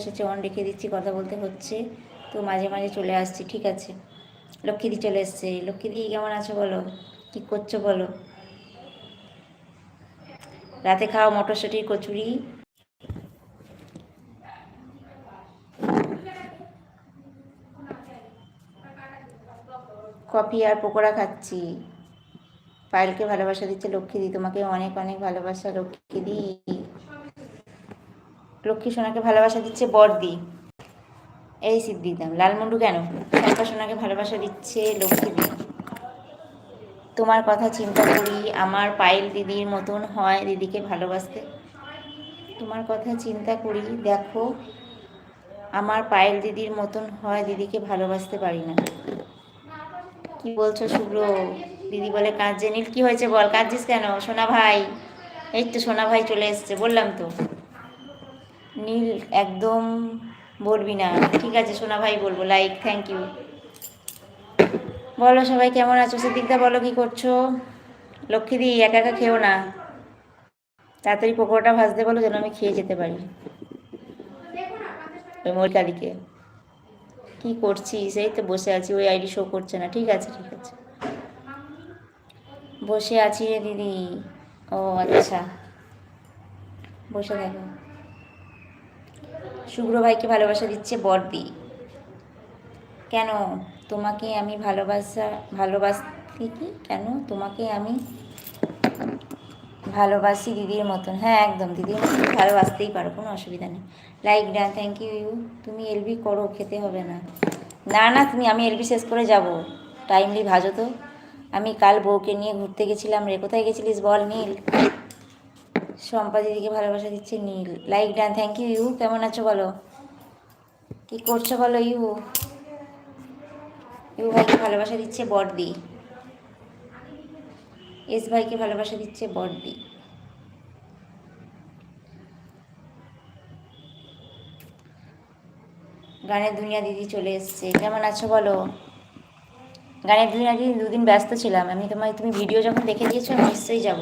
এসেছে অন রেখে দিচ্ছি, কথা বলতে হচ্ছে। তো মাঝে মাঝে চলে আসছি, ঠিক আছে। লক্ষ্মীদি চলে এসছে। লক্ষ্মীদি, কেমন আছো বলো? কী করছ বলো? রাতে খাওয়া মটরশুঁটির কচুরি। কফি আর পকোড়া খাচ্ছি। পায়েলকে ভালোবাসা দিচ্ছে লক্ষ্মীদি, তোমাকে অনেক অনেক ভালোবাসা, লক্ষ্মীদি। লক্ষ্মী সোনাকে ভালোবাসা দিচ্ছে বড়দি এই সিদ্দিদাম লালমুন্ডু কেন? শম্পা সোনাকে ভালোবাসা দিচ্ছে লক্ষ্মীদি তোমার কথা চিন্তা করি, আমার পায়েল দিদির মতন হয় দিদিকে ভালোবাসতে। তোমার কথা চিন্তা করি, দেখো, আমার পায়েল দিদির মতন হয় দিদিকে ভালোবাসতে পারি না। কি বলছো শুভ্র? দিদি বলে কাঁদছে। নীল, কি হয়েছে বল? কাঁদছিস কেন? সোনা ভাই, এই তো সোনা ভাই চলে এসছে, বললাম তো। নীল একদম বলবি না। ঠিক আছে সোনা ভাই বলব লাইক থ্যাংক ইউ বলো সবাই কেমন আছো? সিদ্দিকদা বলো কি করছ? লক্ষ্মীদি, একা একা খেও না। তাড়াতাড়ি পকোড়াটা ভাজতে বলো যেন আমি খেয়ে যেতে পারি। ওই মরিকালিকে কি করছিস? এই তো বসে আছি, ওই আইডি শো করছে না। ঠিক আছে ঠিক আছে। বসে আছি রে দিদি। ও আচ্ছা। বসে দেখো শুভ্র ভাইকে ভালোবাসা দিচ্ছে বর্দি কেন? তোমাকে আমি ভালোবাসা, ভালোবাসি কি? কেন? তোমাকে আমি ভালোবাসি দিদির মতন। হ্যাঁ একদম, দিদির মতন ভালোবাসতেই পারো, কোনো অসুবিধা নেই। Like done thank you you তুমি এলবি করো, খেতে হবে না। না না, তুমি, আমি এলবি শেষ করে যাব। টাইমলি ভাজো তো। আমি কাল বউকে নিয়ে ঘুরতে গেছিলাম রে। কোথায় গেছিলিস বল, নীল? শম্পা দিদিকে ভালোবাসা দিচ্ছে Neel. Like done thank you you. কেমন আছো বলো? কি করছ বলো, ইউ? ইউ ভাইকে ভালোবাসা দিচ্ছে বড়দি। এস ভাইকে ভালোবাসা দিচ্ছে বড়দি। গানের দুনিয়া দিদি চলে এসছে। কেমন আছো বলো? গানের দুনিয়া দিদি দুদিন ব্যস্ত ছিলাম। আমি তোমার তুমি ভিডিও যখন দেখে দিয়েছ, আমি নিশ্চয়ই যাব।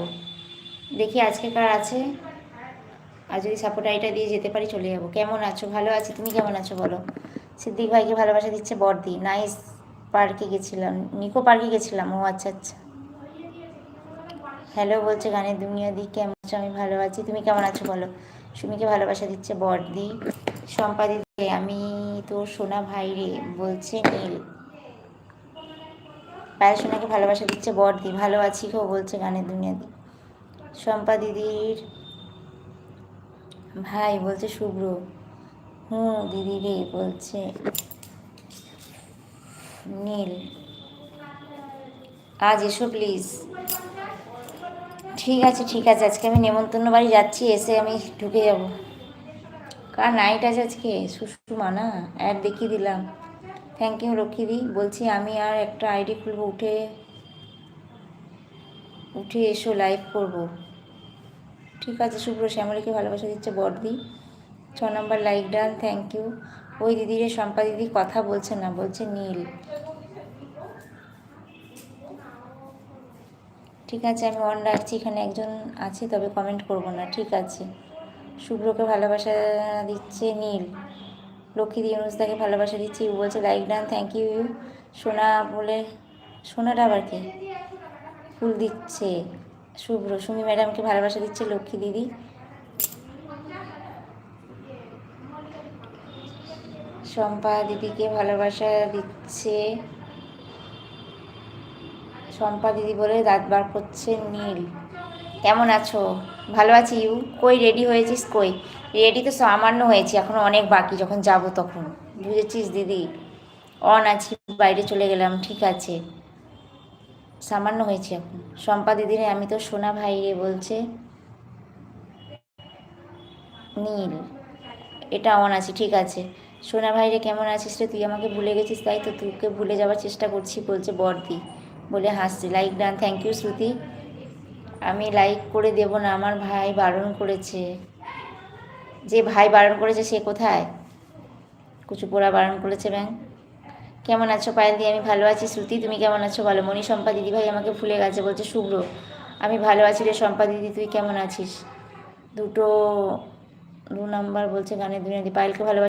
দেখি আজকে কার আছে? আর যদি সাপোর্ট আইটা দিয়ে যেতে পারি, চলে যাব। কেমন আছো? ভালো আছি? তুমি কেমন আছো বলো? সিদ্দিক ভাইকে ভালোবাসা দিচ্ছে বর্দি নাইস পার্কে গেছিলাম। নিকো পার্কে গেছিলাম। ও আচ্ছা আচ্ছা। হ্যালো বলছে গানের দুনিয়া দি কেমন আছো? আমি ভালো আছি। তুমি কেমন আছো বলো? সুমিকে ভালোবাসা দিচ্ছে বর্দি শম্পা দিদি আমি তোর সোনা ভাই রে, বলছে নীল। পায়ের সোনাকে ভালোবাসা দিচ্ছে বর্দি ভালো আছি গো, বলছে গানের দুনিয়া দি শম্পা দিদির ভাই বলছে শুভ্র। হুম দিদি রে, বলছে নীল। আজ এসো প্লিজ ঠিক আছে ঠিক আছে, আজকে আমি নেমন্তন্ন বাড়ি যাচ্ছি, এসে আমি ঢুকে যাব। কার নাইট আছে আজকে? সুষুমা না? অ্যাড দেখিয়ে দিলাম। থ্যাংক ইউ লক্ষ্মীদি বলছি আমি আর একটা আইডি খুলবো, উঠে উঠে এসো লাইভ করব। ঠিক আছে, শুভ্র শ্যামলীকে ভালোবাসা দিচ্ছে বড়দি। ছ নম্বর লাইক ডান থ্যাংক ইউ ওই দিদিরে শম্পা দিদি কথা বলছে না, বলছে নীল। ঠিক আছে, আমি অন রাখছি, এখানে একজন আছে, তবে কমেন্ট করব না, ঠিক আছে। শুভ্রকে ভালোবাসা দিচ্ছে নীল। লক্ষ্মী দিয়ে অনুষ্কাকে ভালোবাসা দিচ্ছি, ও বলছে like done thank you you সোনা বলে, সোনাটা আবার কে? ফুল দিচ্ছে। শুভ্র সুমি ম্যাডামকে ভালোবাসা দিচ্ছে লক্ষ্মী দিদি। শম্পা দিদিকে ভালোবাসা দিচ্ছে। শম্পা দিদি বলে দাঁত বার করছে নীল। কেমন আছো? ভালো আছি ইউ? কই রেডি হয়েছিস কই? রেডি তো সামান্য হয়েছি, এখনও অনেক বাকি, যখন যাব তখন। বুঝেছিস দিদি? অন আছি, বাইরে চলে গেলাম, ঠিক আছে। সামান্য হয়েছে এখন। শম্পা দিদিরে আমি তো সোনা ভাই রে বলছে, নীল, এটা অন আছি, ঠিক আছে। সোনা ভাই রে কেমন আছিস রে? তুই আমাকে ভুলে গেছিস, তাই তো তোকে ভুলে যাওয়ার চেষ্টা করছি, বলছে বর্দি। বলে হাসছে like done thank you Shruti. আমি লাইক করে দেব না, আমার ভাই বারণ করেছে। যে ভাই বারণ করেছে সে কোথায়? কুচু পোড়া বারণ করেছে, ব্যাং। কেমন আছো পায়েল দিয়ে আমি ভালো আছি। শ্রুতি, তুমি কেমন আছো বলো? মণি শম্পা দিদিভাই আমাকে ভুলে গেছে, বলছে শুভ্র। আমি ভালো আছি রে শম্পা দিদি, তুই কেমন আছিস? দুটো দু নাম্বার বলছে গানের দুনিয়া পায়েলকে ভালোবাসি।